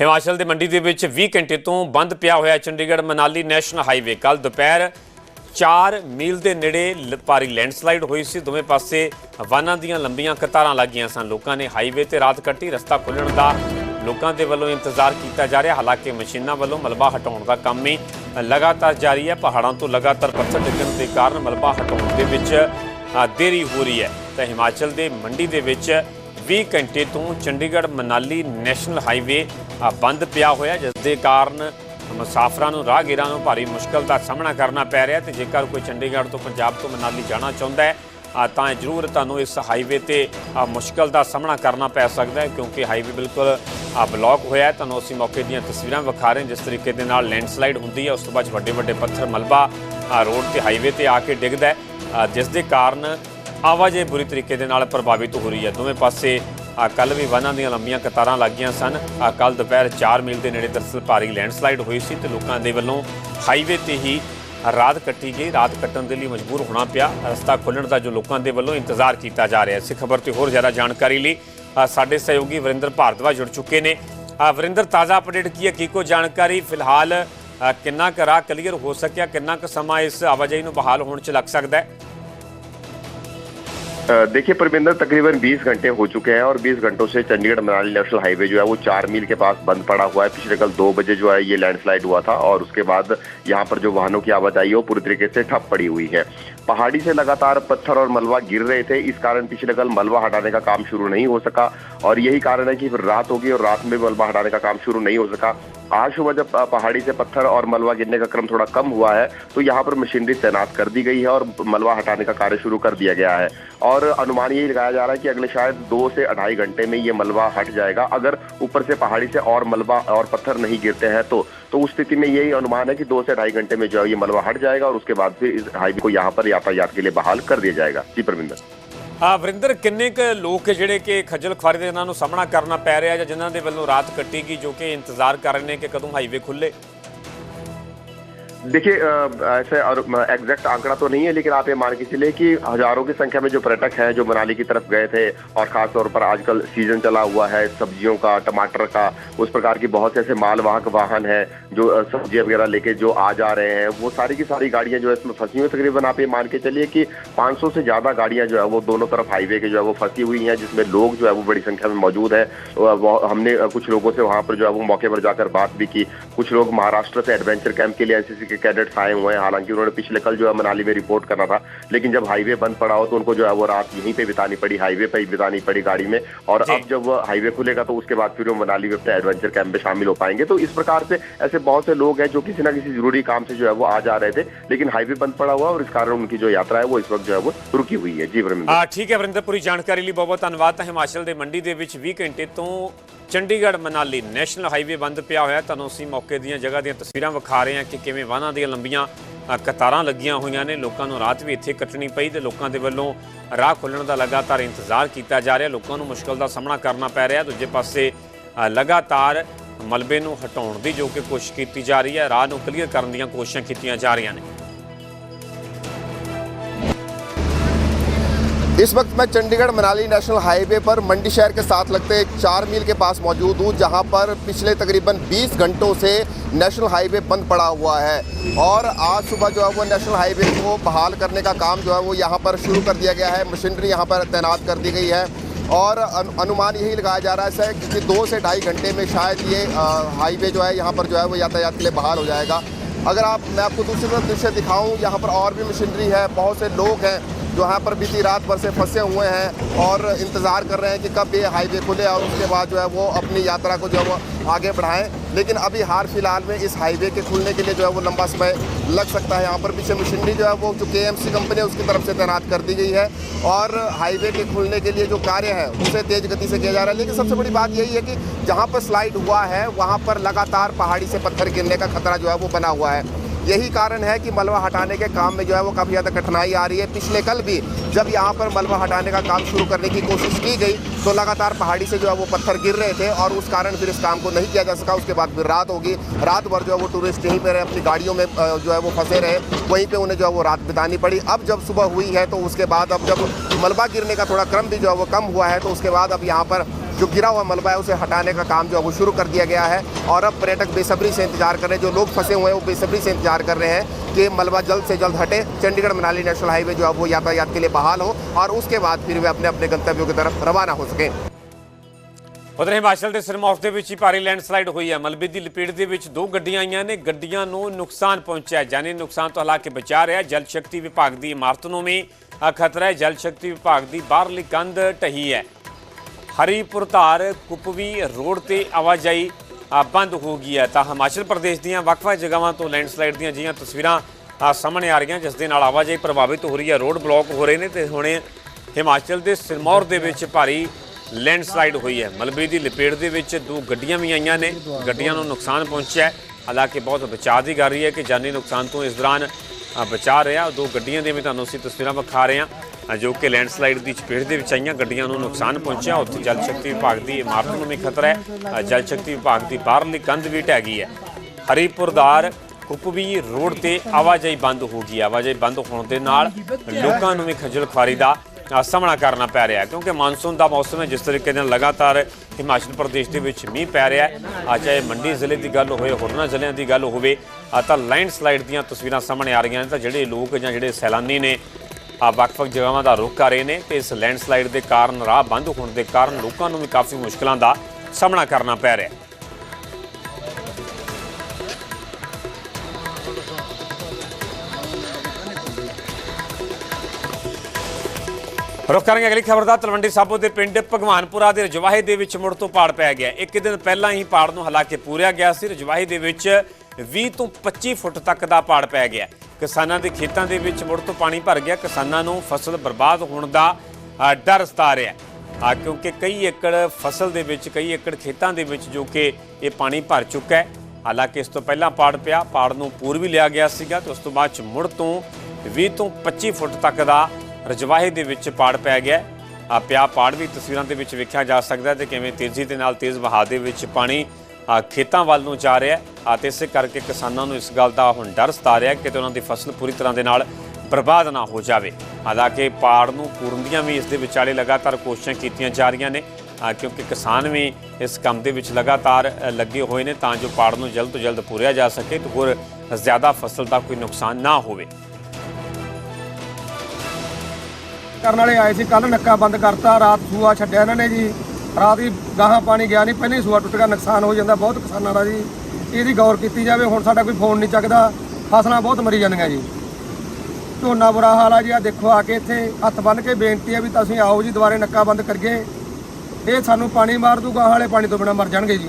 ਹਿਮਾਚਲ ਦੇ ਮੰਡੀ ਦੇ ਵਿੱਚ 20 ਘੰਟੇ ਤੋਂ ਬੰਦ ਪਿਆ ਹੋਇਆ ਚੰਡੀਗੜ੍ਹ ਮਨਾਲੀ ਨੈਸ਼ਨਲ ਹਾਈਵੇ। ਕੱਲ ਦੁਪਹਿਰ 4 ਮੀਲ ਦੇ ਨੇੜੇ ਲ- ਭਾਰੀ ਲੈਂਡਸਲਾਈਡ ਹੋਈ ਸੀ। ਦੋਵੇਂ ਪਾਸੇ ਵਾਹਨਾਂ ਦੀਆਂ ਲੰਬੀਆਂ ਕਤਾਰਾਂ ਲੱਗੀਆਂ ਸਨ। ਲੋਕਾਂ ਨੇ ਹਾਈਵੇ ਤੇ ਰਾਤ ਕੱਟੀ, ਰਸਤਾ ਖੋਲ੍ਹਣ ਦਾ ਲੋਕਾਂ ਦੇ ਵੱਲੋਂ ਇੰਤਜ਼ਾਰ ਕੀਤਾ ਜਾ ਰਿਹਾ। ਹਾਲਾਂਕਿ ਮਸ਼ੀਨਾਂ ਵੱਲੋਂ ਮਲਬਾ ਹਟਾਉਣ ਦਾ ਕੰਮ ਹੀ ਲਗਾਤਾਰ ਜਾਰੀ ਹੈ। ਪਹਾੜਾਂ ਤੋਂ ਲਗਾਤਾਰ ਪੱਥਰ ਡਿੱਗਣ ਦੇ ਕਾਰਨ ਮਲਬਾ ਹਟਾਉਣ ਦੇ ਵਿੱਚ ਦੇਰੀ ਹੋ ਰਹੀ ਹੈ। ਤਾਂ ਹਿਮਾਚਲ ਦੇ ਮੰਡੀ ਦੇ ਵਿੱਚ 20 ਘੰਟੇ ਤੋਂ ਚੰਡੀਗੜ੍ਹ ਮਨਾਲੀ ਨੈਸ਼ਨਲ ਹਾਈਵੇ ਬੰਦ ਪਿਆ ਹੋਇਆ ਜਿਸ ਦੇ ਕਾਰਨ ਮੁਸਾਫਰਾਂ ਨੂੰ ਰਾਹਗੀਰਾਂ ਨੂੰ ਭਾਰੀ ਮੁਸ਼ਕਲ ਦਾ ਸਾਹਮਣਾ ਕਰਨਾ ਪੈ ਰਿਹਾ ਤੇ ਜੇਕਰ ਕੋਈ ਚੰਡੀਗੜ੍ਹ ਤੋਂ ਪੰਜਾਬ ਤੋਂ ਮਨਾਲੀ ਜਾਣਾ ਚਾਹੁੰਦਾ ਹੈ ਤਾਂ ਜ਼ਰੂਰ ਤੁਹਾਨੂੰ ਇਸ ਹਾਈਵੇ ਤੇ ਮੁਸ਼ਕਲ ਦਾ ਸਾਹਮਣਾ ਕਰਨਾ ਪੈ ਸਕਦਾ ਹੈ ਕਿਉਂਕਿ ਹਾਈਵੇ ਬਿਲਕੁਲ ਅ, ਬਲੌਕ ਹੋਇਆ ਤੁਹਾਨੂੰ ਅਸੀਂ ਮੌਕੇ ਦੀਆਂ ਤਸਵੀਰਾਂ ਵਿਖਾ ਰਹੇ ਜਿਸ ਤਰੀਕੇ ਦੇ ਨਾਲ ਲੈਂਡਸਲਾਈਡ ਹੁੰਦੀ ਹੈ ਉਸ ਤੋਂ ਬਾਅਦ ਵੱਡੇ ਵੱਡੇ ਪੱਥਰ ਮਲਬਾ ਰੋਡ ਤੇ ਹਾਈਵੇ ਤੇ ਆ ਕੇ ਡਿੱਗਦਾ ਜਿਸ ਦੇ ਕਾਰਨ ਆਵਾਜਾਈ ਬੁਰੀ ਤਰੀਕੇ ਦੇ ਨਾਲ ਪ੍ਰਭਾਵਿਤ ਹੋ ਰਹੀ ਹੈ। ਦੋਵੇਂ ਪਾਸੇ ਕੱਲ ਵੀ ਵਾਹਨਾਂ ਦੀਆਂ ਲੰਬੀਆਂ ਕਤਾਰਾਂ ਲੱਗੀਆਂ ਸਨ। ਕੱਲ ਦੁਪਹਿਰ 4 ਮੀਲ ਦੇ ਨੇੜੇ ਦਰਸਲ ਭਾਰੀ ਲੈਂਡਸਲਾਈਡ ਹੋਈ ਸੀ ਤੇ ਲੋਕਾਂ ਦੇ ਵੱਲੋਂ ਹਾਈਵੇ ਤੇ ਹੀ ਰਾਤ ਕੱਟੀ ਗਈ। ਰਾਤ ਕੱਟਣ ਦੇ ਲਈ ਮਜਬੂਰ ਹੋਣਾ ਪਿਆ। ਰਸਤਾ ਖੋਲ੍ਹਣ ਦਾ ਜੋ ਲੋਕਾਂ ਦੇ ਵੱਲੋਂ ਇੰਤਜ਼ਾਰ ਕੀਤਾ ਜਾ ਰਿਹਾ ਹੈ। ਇਸ ਖਬਰ ਤੇ ਹੋਰ ਜ਼ਿਆਦਾ ਜਾਣਕਾਰੀ ਲਈ ਸਾਡੇ ਸਹਿਯੋਗੀ ਵਰਿੰਦਰ ਭਾਰਦਵਾ ਜੁੜ ਚੁੱਕੇ ਨੇ। ਵਰਿੰਦਰ, ਤਾਜ਼ਾ ਅਪਡੇਟ ਕੀ ਹੈ? ਕੀ ਕੋ ਜਾਣਕਾਰੀ? ਫਿਲਹਾਲ ਕਿੰਨਾ ਕੁ ਰਾਹ ਕਲੀਅਰ ਹੋ ਸਕਿਆ? ਕਿੰਨਾ ਕੁ ਸਮਾਂ ਇਸ ਆਵਾਜਾਈ ਨੂੰ ਬਹਾਲ ਹੋਣ ਚ ਲੱਗ ਸਕਦਾ ਹੈ? देखिए परमिंदर तकरीबन 20 घंटे हो चुके हैं और 20 घंटों से चंडीगढ़ मनाली नेशनल हाईवे जो है वो चार मील के पास बंद पड़ा हुआ है। पिछले कल दो बजे जो है ये लैंडस्लाइड हुआ था और उसके बाद यहाँ पर जो वाहनों की आवाजाही है वो पूरी तरीके से ठप पड़ी हुई है। पहाड़ी से लगातार पत्थर और मलबा गिर रहे थे। इस कारण पिछले कल मलबा हटाने का काम शुरू नहीं हो सका और यही कारण है कि रात होगी और रात में मलबा हटाने का काम शुरू नहीं हो सका। आज सुबह जब पहाड़ी से पत्थर और मलबा गिरने का क्रम थोड़ा कम हुआ है तो यहाँ पर मशीनरी तैनात कर दी गई है और मलबा हटाने का कार्य शुरू कर दिया गया है। और अनुमान यही लगाया जा रहा है कि अगले शायद दो से अढ़ाई घंटे में ये मलबा हट जाएगा। अगर ऊपर से पहाड़ी से और मलबा और पत्थर नहीं गिरते हैं तो तो उस स्थिति में यही अनुमान है कि दो से ढाई घंटे में जो है ये मलबा हट जाएगा और उसके बाद फिर इस हाईवे को यहाँ पर यातायात के लिए बहाल कर दिया जाएगा। जी परमिंदर ਆ ਵਰਿੰਦਰ, ਕਿੰਨੇ ਕੁ ਲੋਕ ਜਿਹੜੇ ਕਿ ਖੱਜਲ ਖੁਆਰੀ ਦੇ ਇਹਨਾਂ ਨੂੰ ਸਾਹਮਣਾ ਕਰਨਾ ਪੈ ਰਿਹਾ ਜਾਂ ਜਿਨ੍ਹਾਂ ਦੇ ਵੱਲੋਂ ਰਾਤ ਕੱਟੀ ਗਈ, ਜੋ ਕਿ ਇੰਤਜ਼ਾਰ ਕਰ ਰਹੇ ਨੇ ਕਿ ਕਦੋਂ ਹਾਈਵੇ ਖੁੱਲੇ देखिए ऐसे एग्जैक्ट आंकड़ा तो नहीं है, लेकिन आप ये मान के चलिए कि हज़ारों की संख्या में जो पर्यटक हैं, जो मनाली की तरफ़ गए थे, और खास तौर पर आजकल सीज़न चला हुआ है, सब्जियों का, टमाटर का, उस प्रकार की बहुत से ऐसे मालवाहक वाहन हैं, जो सब्ज़ियाँ वगैरह लेके जो आ जा रहे हैं, वो सारी की सारी गाड़ियाँ जो है, इसमें फंसी हुई। तकरीबन आप ये मान के चलिए कि 500 से ज़्यादा गाड़ियाँ जो है, वो दोनों तरफ़ हाईवे के जो है, वो फंसी हुई हैं, जिसमें लोग जो है, वो बड़ी संख्या में मौजूद है हमने कुछ लोगों से वहाँ पर जो है, वो मौके पर जाकर बात भी की कुछ लोग महाराष्ट्र से एडवेंचर कैंप के लिए एनसीसी के कैडेट्स आए हुए हैं हालांकि उन्होंने पिछले कल जो है मनाली में रिपोर्ट करना था लेकिन जब हाईवे बंद पड़ा हो तो उनको जो है वो रात यहीं पे बितानी पड़ी हाईवे पे ही बितानी पड़ी गाड़ी में और जी। अब जब वो हाईवे खुलेगा तो उसके बाद फिर वो मनाली में अपने एडवेंचर कैंप में शामिल हो पाएंगे तो इस प्रकार से ऐसे बहुत से लोग हैं जो किसी ना किसी जरूरी काम से जो है वो आ जा रहे थे लेकिन हाईवे बंद पड़ा हुआ और इस कारण उनकी जो यात्रा है वो इस वक्त जो है वो रुकी हुई है जी वरिंदर ਆ ਠੀਕ ਹੈ ਵਰਿੰਦਰ ਪੂਰੀ ਜਾਣਕਾਰੀ ਲਈ ਬਹੁਤ ਬਹੁਤ ਧੰਨਵਾਦ ਤਾਂ ਹਿਮਾਚਲ ਦੇ ਮੰਡੀ ਦੇ ਵਿੱਚ 20 ਘੰਟੇ ਤੋਂ ਚੰਡੀਗੜ੍ਹ ਮਨਾਲੀ ਨੈਸ਼ਨਲ ਹਾਈਵੇ ਬੰਦ ਪਿਆ ਹੋਇਆ। ਤੁਹਾਨੂੰ ਅਸੀਂ ਮੌਕੇ ਦੀਆਂ ਜਗ੍ਹਾ ਦੀਆਂ ਤਸਵੀਰਾਂ ਵਿਖਾ ਰਹੇ ਹਾਂ ਕਿ ਕਿਵੇਂ ਵਾਹਨਾਂ ਦੀਆਂ ਲੰਬੀਆਂ ਕਤਾਰਾਂ ਲੱਗੀਆਂ ਹੋਈਆਂ ਨੇ। ਲੋਕਾਂ ਨੂੰ ਰਾਤ ਵੀ ਇੱਥੇ ਕੱਟਣੀ ਪਈ ਤੇ ਲੋਕਾਂ ਦੇ ਵੱਲੋਂ ਰਾਹ ਖੋਲ੍ਹਣ ਦਾ ਲਗਾਤਾਰ ਇੰਤਜ਼ਾਰ ਕੀਤਾ ਜਾ ਰਿਹਾ। ਲੋਕਾਂ ਨੂੰ ਮੁਸ਼ਕਲ ਦਾ ਸਾਹਮਣਾ ਕਰਨਾ ਪੈ ਰਿਹਾ। ਦੂਜੇ ਪਾਸੇ ਲਗਾਤਾਰ ਮਲਬੇ ਨੂੰ ਹਟਾਉਣ ਦੀ ਜੋ ਕਿ ਕੋਸ਼ਿਸ਼ ਕੀਤੀ ਜਾ ਰਹੀ ਹੈ। ਰਾਹ ਨੂੰ ਕਲੀਅਰ ਕਰਨ ਦੀਆਂ ਕੋਸ਼ਿਸ਼ਾਂ ਕੀਤੀਆਂ ਜਾ ਰਹੀਆਂ ਨੇ। इस वक्त मैं चंडीगढ़ मनाली नेशनल हाईवे पर मंडी शहर के साथ लगते चार मील के पास मौजूद हूँ, जहाँ पर पिछले तकरीबन 20 घंटों से नेशनल हाईवे बंद पड़ा हुआ है। और आज सुबह जो है वो नेशनल हाईवे को बहाल करने का काम जो है वो यहाँ पर शुरू कर दिया गया है। मशीनरी यहाँ पर तैनात कर दी गई है। और अनुमान यही लगाया जा रहा है कि दो से ढाई घंटे में शायद ये हाईवे जो है यहाँ पर जो है वो यातायात के लिए बहाल हो जाएगा। अगर आप, मैं आपको दूसरी तरफ़ दृश्य दिखाऊँ, यहाँ पर और भी मशीनरी है, बहुत से लोग हैं। जो यहाँ पर बीती रात भर से फंसे हुए हैं और इंतज़ार कर रहे हैं कि कब ये हाईवे खुले और उसके बाद जो है वो अपनी यात्रा को जो है वो आगे बढ़ाएँ। लेकिन अभी हाल फ़िलहाल में इस हाईवे के खुलने के लिए जो है वो लंबा समय लग सकता है। यहाँ पर पीछे मशीनरी जो है वो, जो के कंपनी है, उसकी तरफ़ से तैनात कर दी गई है और हाईवे के खुलने के लिए जो कार्य है, उसे तेज गति से किया जा रहा है। लेकिन सबसे बड़ी बात यही है कि जहाँ पर स्लाइड हुआ है, वहाँ पर लगातार पहाड़ी से पत्थर गिरने का खतरा जो है वो बना हुआ है। यही कारण है कि मलबा हटाने के काम में जो है वो काफ़ी ज़्यादा कठिनाई आ रही है। पिछले कल भी जब यहाँ पर मलबा हटाने का काम शुरू करने की कोशिश की गई तो लगातार पहाड़ी से जो है वो पत्थर गिर रहे थे और उस कारण फिर इस काम को नहीं किया जा सका। उसके बाद फिर रात होगी। रात भर जो है वो टूरिस्ट यहीं पर अपनी गाड़ियों में जो है वो फंसे रहे। वहीं पर उन्हें जो है वो रात बितानी पड़ी। अब जब सुबह हुई है तो उसके बाद अब जब मलबा गिरने का थोड़ा क्रम भी जो है वो कम हुआ है तो उसके बाद अब यहाँ पर जो गिरा हुआ मलबा है उसे हटाने का काम जो है वो शुरू कर दिया गया है और अब पर्यटक बेसब्री से इंतजार कर रहे हैं जो लोग फंसे हुए हैं वो बेसब्री से इंतजार कर रहे हैं कि मलबा जल्द से जल्द हटे चंडीगढ़ मनाली नेशनल हाईवे जो है वो यातायात के लिए बहाल हो और उसके बाद फिर वे अपने अपने गंतव्यों की तरफ रवाना हो सकें ਉਧਰ ਹਿਮਾਚਲ ਦੇ ਸਿਰਮੌਰ ਦੇ ਵਿੱਚ ਹੀ ਭਾਰੀ ਲੈਂਡਸਲਾਈਡ ਹੋਈ ਹੈ ਮਲਬੇ ਦੀ ਲਪੇਟ ਦੇ ਵਿੱਚ ਦੋ ਗੱਡੀਆਂ ਆਈਆਂ ਨੇ ਗੱਡੀਆਂ ਨੂੰ ਨੁਕਸਾਨ ਪਹੁੰਚਿਆ ਹੈ। ਜਾਨੀ ਨੁਕਸਾਨ ਤੋਂ ਹਾਲਾਂਕਿ ਬਚਾ ਰਿਹਾ ਜਲ ਸ਼ਕਤੀ ਵਿਭਾਗ ਦੀ ਇਮਾਰਤ ਨੂੰ ਵੀ ਅ, ਖਤਰਾ ਹੈ ਜਲ ਸ਼ਕਤੀ ਵਿਭਾਗ ਦੀ ਬਾਹਰਲੀ ਕੰਧ ਢਹੀ ਹੈ ਹਰੀਪੁਰ ਧਾਰ ਕੁਪਵੀ ਰੋਡ ਤੇ ਆਵਾਜਾਈ ਬੰਦ ਹੋ ਗਈ ਹੈ। ਤਾਂ ਹਿਮਾਚਲ ਪ੍ਰਦੇਸ਼ ਦੀਆਂ ਵੱਖ-ਵੱਖ ਜਗ੍ਹਾਵਾਂ ਤੋਂ ਲੈਂਡਸਲਾਈਡ ਦੀਆਂ ਜਿਹੀਆਂ ਤਸਵੀਰਾਂ ਸਾਹਮਣੇ ਆ ਰਹੀਆਂ, ਜਿਸ ਦੇ ਨਾਲ ਆਵਾਜਾਈ ਪ੍ਰਭਾਵਿਤ ਹੋ ਰਹੀ ਹੈ। ਰੋਡ ਬਲੌਕ ਹੋ ਰਹੇ ਨੇ ਤੇ ਹੁਣੇ ਹਿਮਾਚਲ ਦੇ ਸਿਰਮੌਰ ਦੇ ਵਿੱਚ ਭਾਰੀ ਲੈਂਡਸਲਾਈਡ ਹੋਈ ਹੈ। ਮਲਬੇ ਦੀ ਲਪੇਟ ਦੇ ਵਿੱਚ ਦੋ ਗੱਡੀਆਂ ਵੀ ਆਈਆਂ ਨੇ। ਗੱਡੀਆਂ ਨੂੰ ਨੁਕਸਾਨ ਪਹੁੰਚਿਆ ਹਾਲਾਂਕਿ ਬਹੁਤ ਬਚਾਅ ਦੀ ਗੱਲ ਰਹੀ ਹੈ ਕਿ ਜਾਨੀ ਨੁਕਸਾਨ ਤੋਂ ਇਸ ਦੌਰਾਨ ਬਚਾ ਰਿਹਾ ਦੋ ਗੱਡੀਆਂ ਦੇ ਵੀ ਤੁਹਾਨੂੰ ਅਸੀਂ ਤਸਵੀਰਾਂ ਵਿਖਾ ਰਹੇ ਹਾਂ ਜੋ ਕਿ ਲੈਂਡਸਲਾਈਡ ਦੀ ਚਪੇਟ ਦੇ ਵਿੱਚ ਆਈਆਂ। ਗੱਡੀਆਂ ਨੂੰ ਨੁਕਸਾਨ ਪਹੁੰਚਿਆ। ਉੱਥੇ ਜਲ ਸ਼ਕਤੀ ਵਿਭਾਗ ਦੀ ਇਮਾਰਤ ਨੂੰ ਵੀ ਖਤਰਾ ਹੈ। ਜਲ ਸ਼ਕਤੀ ਵਿਭਾਗ ਦੀ ਬਾਹਰਲੀ ਕੰਧ ਵੀ ਢਹਿ ਗਈ ਹੈ। ਹਰੀਪੁਰਦਾਰ ਕੁਪਵੀ ਰੋਡ ਤੇ ਆਵਾਜਾਈ ਬੰਦ ਹੋ ਗਈ ਹੈ। ਆਵਾਜਾਈ ਬੰਦ ਹੋਣ ਦੇ ਨਾਲ ਲੋਕਾਂ ਨੂੰ ਵੀ ਖੱਜਲ ਖੁਆਰੀ ਦਾ ਸਾਹਮਣਾ ਕਰਨਾ ਪੈ ਰਿਹਾ ਕਿਉਂਕਿ ਮੌਨਸੂਨ ਦਾ ਮੌਸਮ ਹੈ ਜਿਸ ਤਰੀਕੇ ਨਾਲ ਲਗਾਤਾਰ ਹਿਮਾਚਲ ਪ੍ਰਦੇਸ਼ ਦੇ ਵਿੱਚ ਮੀਂਹ ਪੈ ਰਿਹਾ ਹੈ। ਚਾਹੇ ਮੰਡੀ ਜ਼ਿਲ੍ਹੇ ਦੀ ਗੱਲ ਹੋਵੇ ਹੋਰਨਾਂ ਜ਼ਿਲ੍ਹਿਆਂ ਦੀ ਗੱਲ ਹੋਵੇ ਅ, ਤਾਂ ਲੈਂਡਸਲਾਈਡ ਦੀਆਂ ਤਸਵੀਰਾਂ ਸਾਹਮਣੇ ਆ ਰਹੀਆਂ ਨੇ ਤਾਂ ਜਿਹੜੇ ਲੋਕ ਜਾਂ ਜਿਹੜੇ ਸੈਲਾਨੀ ਨੇ ਆ ਵੱਖ-ਵੱਖ ਜਗ੍ਹਾਵਾਂ ਦਾ ਰੁਖ ਕਰ ਰਹੇ ਨੇ ਤੇ ਇਸ ਲੈਂਡਸਲਾਈਡ ਦੇ ਕਾਰਨ ਰਾਹ ਬੰਦ ਹੋਣ ਦੇ ਕਾਰਨ ਲੋਕਾਂ ਨੂੰ ਵੀ ਕਾਫੀ ਮੁਸ਼ਕਲਾਂ ਦਾ ਸਾਹਮਣਾ ਕਰਨਾ ਪੈ ਰਿਹਾ ਹੈ। ਰੁਕ ਕਰਾਂਗੇ ਅਗਲੀ ਖਬਰ ਦਾ ਤਲਵੰਡੀ ਸਾਬੋ ਦੇ ਪਿੰਡ ਭਗਵਾਨਪੁਰਾ ਦੇ ਰਜਵਾਹੇ ਦੇ ਵਿੱਚ ਮੁੜ ਤੋਂ ਪਾੜ ਪੈ ਗਿਆ। ਇੱਕ ਦਿਨ ਪਹਿਲਾਂ ਹੀ ਪਾੜ ਨੂੰ ਹਾਲਾਂਕਿ ਪੂਰਿਆ ਗਿਆ ਸੀ। ਰਜਵਾਹੇ ਦੇ ਵਿੱਚ 20 ਤੋਂ 25 ਫੁੱਟ ਤੱਕ ਦਾ ਪਾੜ ਪੈ ਗਿਆ। ਕਿਸਾਨਾਂ ਦੇ ਖੇਤਾਂ ਦੇ ਵਿੱਚ ਮੁੜ ਤੋਂ ਪਾਣੀ ਭਰ ਗਿਆ। ਕਿਸਾਨਾਂ ਨੂੰ ਫਸਲ ਬਰਬਾਦ ਹੋਣ ਦਾ ਡਰ ਸਤਾ ਰਿਹਾ। ਆ ਕਿਉਂਕਿ ਕਈ ਏਕੜ ਫਸਲ ਦੇ ਵਿੱਚ, ਕਈ ਏਕੜ ਖੇਤਾਂ ਦੇ ਵਿੱਚ ਜੋ ਕਿ ਇਹ ਪਾਣੀ ਭਰ ਚੁੱਕਾ ਹੈ। ਹਾਲਾਂਕਿ ਇਸ ਤੋਂ ਪਹਿਲਾਂ ਪਾੜ ਪਿਆ। ਪਾੜ ਨੂੰ ਪੂਰ ਵੀ ਲਿਆ ਗਿਆ ਸੀਗਾ ਤੇ ਉਸ ਤੋਂ ਬਾਅਦ ਚ ਮੁੜ ਤੋਂ 20 ਤੋਂ 25 ਫੁੱਟ ਤੱਕ ਦਾ ਰਜਵਾਹੇ ਦੇ ਵਿੱਚ ਪਾੜ ਪੈ ਗਿਆ ਆ ਪਿਆ ਪਾੜ ਵੀ ਤਸਵੀਰਾਂ ਦੇ ਵਿੱਚ ਵੇਖਿਆ ਜਾ ਸਕਦਾ ਹੈ ਤੇ ਕਿਵੇਂ ਤੇਜ਼ੀ ਦੇ ਨਾਲ ਤੇਜ਼ ਵਹਾਅ ਦੇ ਵਿੱਚ ਪਾਣੀ ਖੇਤਾਂ ਵੱਲ ਨੂੰ ਜਾ ਰਿਹਾ ਹੈ। ਆ, ਤੇ ਇਸੇ ਕਰਕੇ ਕਿਸਾਨਾਂ ਨੂੰ ਇਸ ਗੱਲ ਦਾ ਹੁਣ ਡਰ ਸਤਾ ਰਿਹਾ ਕਿ ਤੇ ਉਹਨਾਂ ਦੀ ਫਸਲ ਪੂਰੀ ਤਰ੍ਹਾਂ ਦੇ ਨਾਲ ਬਰਬਾਦ ਨਾ ਹੋ ਜਾਵੇ। ਹਾਲਾਂਕਿ ਪਾੜ ਨੂੰ ਪੂਰਨ ਦੀਆਂ ਵੀ ਇਸ ਦੇ ਵਿਚਾਲੇ ਲਗਾਤਾਰ ਕੋਸ਼ਿਸ਼ਾਂ ਕੀਤੀਆਂ ਜਾ ਰਹੀਆਂ ਨੇ। ਕਿਉਂਕਿ ਕਿਸਾਨ ਵੀ ਇਸ ਕੰਮ ਦੇ ਵਿੱਚ ਲਗਾਤਾਰ ਲੱਗੇ ਹੋਏ ਨੇ ਤਾਂ ਜੋ ਪਾੜ ਨੂੰ ਜਲਦ ਤੋਂ ਜਲਦ ਪੂਰਿਆ ਜਾ ਸਕੇ ਤੇ ਹੋਰ ਜ਼ਿਆਦਾ ਫਸਲ ਦਾ ਕੋਈ ਨੁਕਸਾਨ ਨਾ ਹੋਵੇ। ਕਰਨ ਵਾਲੇ ਆਏ ਸੀ ਕੱਲ ਨੱਕਾ ਬੰਦ ਕਰਤਾ ਰਾਤ ਸੂਆ ਛੱਡਿਆ ਇਹਨਾਂ ਨੇ ਜੀ। ਰਾਤ ਹੀ ਗਾਹਾਂ ਪਾਣੀ ਗਿਆ ਨਹੀਂ ਪਹਿਲਾਂ ਸੂਆ ਟੁੱਟ ਗਿਆ ਨੁਕਸਾਨ ਹੋ ਜਾਂਦਾ ਬਹੁਤ ਕਿਸਾਨਾਂ ਦਾ ਜੀ। ਇਹਦੀ ਗੌਰ ਕੀਤੀ ਜਾਵੇ ਹੁਣ ਸਾਡਾ ਕੋਈ ਫੋਨ ਨਹੀਂ ਚੱਕਦਾ ਫਸਲਾਂ ਬਹੁਤ ਮਰੀ ਜਾਂਦੀਆਂ ਜੀ। ਝੋਨਾ ਬੁਰਾ ਹਾਲ ਆ ਜੀ ਆ ਦੇਖੋ ਆ ਕੇ ਇੱਥੇ ਹੱਥ ਬੰਨ ਕੇ ਬੇਨਤੀ ਹੈ ਵੀ ਤੁਸੀਂ ਆਓ ਜੀ ਦੁਬਾਰੇ ਨੱਕਾ ਬੰਦ ਕਰੀਏ। ਇਹ ਸਾਨੂੰ ਪਾਣੀ ਮਾਰ ਦੂ ਗਾਹਾਂ ਵਾਲੇ ਪਾਣੀ ਤੋਂ ਬਿਨਾ ਮਰ ਜਾਣਗੇ ਜੀ।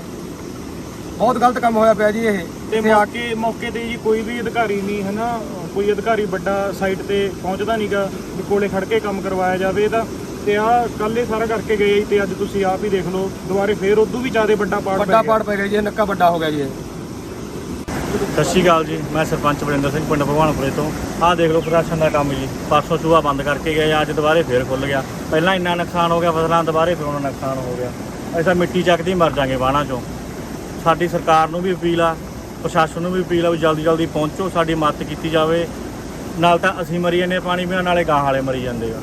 ਬਹੁਤ ਗਲਤ ਕੰਮ ਹੋਇਆ ਪਿਆ ਜੀ ਇਹ। ਤੇ ਆ ਮੌਕੇ ਮੌਕੇ ਤੇ ਜੀ ਕੋਈ ਵੀ ਅਧਿਕਾਰੀ ਨਹੀਂ ਹੈ ਨਾ ਕੋਈ ਅਧਿਕਾਰੀ ਵੱਡਾ ਸਾਈਟ ਤੇ ਪਹੁੰਚਦਾ ਨਹੀਂਗਾ ਵੀ ਕੋਲੇ ਖੜ ਕੇ ਕੰਮ ਕਰਵਾਇਆ ਜਾਵੇ ਇਹਦਾ ਤੇ ਆ ਕੱਲ ਇਹ ਸਾਰਾ ਕਰਕੇ ਗਏ ਜੀ ਤੇ ਅੱਜ ਤੁਸੀਂ ਆਪ ਹੀ ਦੇਖ ਲਓ ਦੁਬਾਰੇ ਫੇਰ ਉਦੋਂ ਵੀ ਜ਼ਿਆਦਾ ਵੱਡਾ ਪਾੜ ਵੱਡਾ ਪੈ ਗਿਆ। ਪਾੜ ਪੈ ਗਿਆ ਜੀ ਇਹ ਨੱਕਾ ਵੱਡਾ ਹੋ ਗਿਆ ਜੀ ਇਹ। ਸਤਿ ਸ਼੍ਰੀ ਅਕਾਲ ਜੀ ਮੈਂ ਸਰਪੰਚ ਬਰਿੰਦਰ ਸਿੰਘ ਪਿੰਡ ਭਗਵਾਨਪੁਰੇ ਤੋਂ। ਆਹ ਦੇਖ ਲਓ ਪ੍ਰਸ਼ਾਸਨ ਦਾ ਕੰਮ ਜੀ ਪਰਸੋਂ ਚੂਹਾ ਬੰਦ ਕਰਕੇ ਗਏ ਅੱਜ ਦੁਬਾਰੇ ਫੇਰ ਖੁੱਲ ਗਿਆ। ਪਹਿਲਾਂ ਇੰਨਾ ਨੁਕਸਾਨ ਹੋ ਗਿਆ ਫਸਲਾਂ ਦੁਬਾਰੇ ਫੇਰ ਉਹਨਾਂ ਨੁਕਸਾਨ ਹੋ ਗਿਆ। ਐਸਾ ਮਿੱਟੀ ਚੱਕਦੀ ਮਰ ਜਾਾਂਗੇ ਬਾਣਾ ਚੋਂ। ਸਾਡੀ ਸਰਕਾਰ ਨੂੰ ਵੀ ਅਪੀਲ ਆ ਪ੍ਰਸ਼ਾਸਨ ਨੂੰ ਵੀ ਅਪੀਲ ਆ ਵੀ ਜਲਦੀ ਜਲਦੀ ਪਹੁੰਚੋ, ਸਾਡੀ ਮਦਦ ਕੀਤੀ ਜਾਵੇ। ਨਾਲ ਤਾਂ ਅਸੀਂ ਮਰੀ ਜਾਂਦੇ ਹਾਂ, ਪਾਣੀ ਬਿਨਾਂ ਨਾਲੇ ਗਾਂ ਵਾਲੇ ਮਰੀ ਜਾਂਦੇ ਆ।